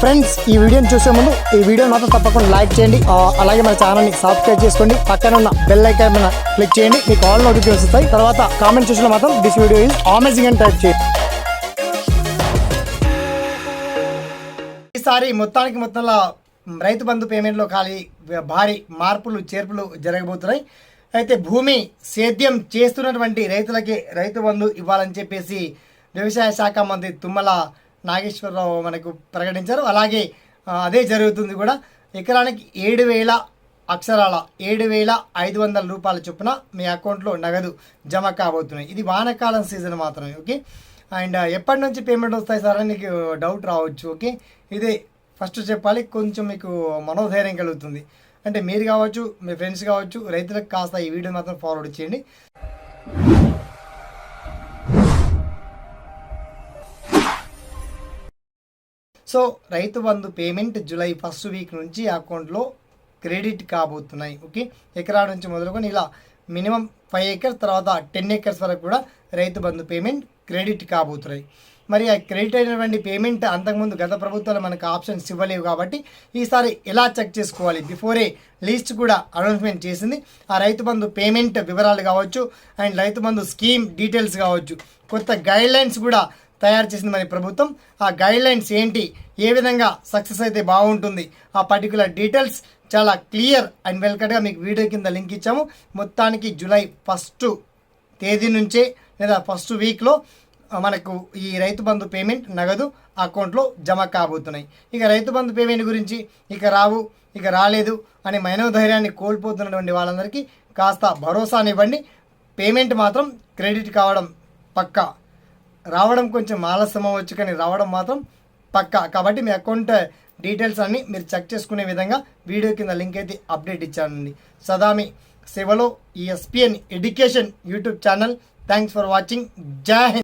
Friends ఈ వీడియోని చూసే ముందు ఈ వీడియో మాత్రం తప్పకుండా లైక్ చేయండి. అలాగే మన ఛానల్ని సబ్స్క్రైబ్ చేసుకోండి. పక్కన ఉన్న బెల్ ఐకాన్ మీద క్లిక్ చేయండి. మీకు ఆల్ నోటిఫికేషన్ వస్తాయి. తర్వాత కామెంట్ చూసిన మాత్రం దిస్ వీడియో ఈజ్ అమేజింగ్ అని టైప్ చేయండి. ఈసారి మొత్తానికి మొత్తంలో రైతు బంధు పేమెంట్లో ఖాళీ భారీ మార్పులు చేర్పులు జరగబోతున్నాయి. అయితే భూమి సేద్యం చేస్తున్నటువంటి రైతులకి రైతు బంధు ఇవ్వాలని చెప్పేసి వ్యవసాయ శాఖ మంత్రి తుమ్మల నాగేశ్వరరావు మనకు ప్రకటించారు. అలాగే అదే జరుగుతుంది కూడా. ఎకరానికి ఏడు వేల అక్షరాల ఏడు వేల ఐదు వందల రూపాయల చొప్పున మీ అకౌంట్లో నగదు జమ కాబోతున్నాయి. ఇది వానాకాలం సీజన్ మాత్రమే ఓకే? అండ్ ఎప్పటి నుంచి పేమెంట్ వస్తాయి సార్ అని నీకు డౌట్ రావచ్చు ఓకే? ఇదే ఫస్ట్ చెప్పాలి కొంచెం మీకు మనోధైర్యం కలుగుతుంది. అంటే మీరు కావచ్చు మీ ఫ్రెండ్స్ కావచ్చు రైతులకు కాస్త ఈ వీడియో మాత్రం ఫార్వర్డ్ చేయండి. So Rythu Bandhu payment July first week నుంచి అకౌంట్లో క్రెడిట్ కాబోతున్నాయి. ఓకే? ఎకరా నుంచి మొదలుకొని ఇలా మినిమం ఫైవ్ ఏకర్స్ తర్వాత టెన్ ఏకర్స్ వరకు కూడా రైతు బంధు పేమెంట్ క్రెడిట్ కాబోతున్నాయి. మరి ఆ క్రెడిట్ అయినటువంటి పేమెంట్ అంతకుముందు గత ప్రభుత్వాలు మనకు ఆప్షన్స్ ఇవ్వలేవు కాబట్టి ఈసారి ఎలా చెక్ చేసుకోవాలి? బిఫోరే లిస్ట్ కూడా అనౌన్స్మెంట్ చేసింది. ఆ రైతు బంధు పేమెంట్ వివరాలు కావచ్చు and Rythu Bandhu scheme details కావచ్చు. కొత్త గైడ్ లైన్స్ కూడా తయారు చేసింది మరి ప్రభుత్వం. ఆ గైడ్ లైన్స్ ఏంటి? ఏ విధంగా సక్సెస్ అయితే బాగుంటుంది? ఆ పర్టికులర్ డీటెయిల్స్ చాలా క్లియర్ అండ్ వెల్కట్గా మీకు వీడియో కింద లింక్ ఇచ్చాము. మొత్తానికి జూలై ఫస్ట్ తేదీ నుంచే లేదా ఫస్ట్ వీక్లో మనకు ఈ రైతు బంధు పేమెంట్ నగదు అకౌంట్లో జమ కాబోతున్నాయి. ఇక రైతు బంధు పేమెంట్ గురించి ఇక రావు ఇక రాలేదు అనే మనోధైర్యాన్ని కోల్పోతున్నటువంటి వాళ్ళందరికీ కాస్త భరోసానివ్వండి. పేమెంట్ మాత్రం క్రెడిట్ కావడం పక్కా. రావడం కొంచెం ఆలస్యం అవ్వచ్చు కానీ రావడం మాత్రం పక్కా. కాబట్టి మీ అకౌంట్ డీటెయిల్స్ అన్ని మీరు చెక్ చేసుకునే విధంగా వీడియో కింద లింక్ అయితే అప్డేట్ ఇచ్చానండి. సదామి సేవలో ఈ SPN education YouTube channel thanks for watching Jai Hind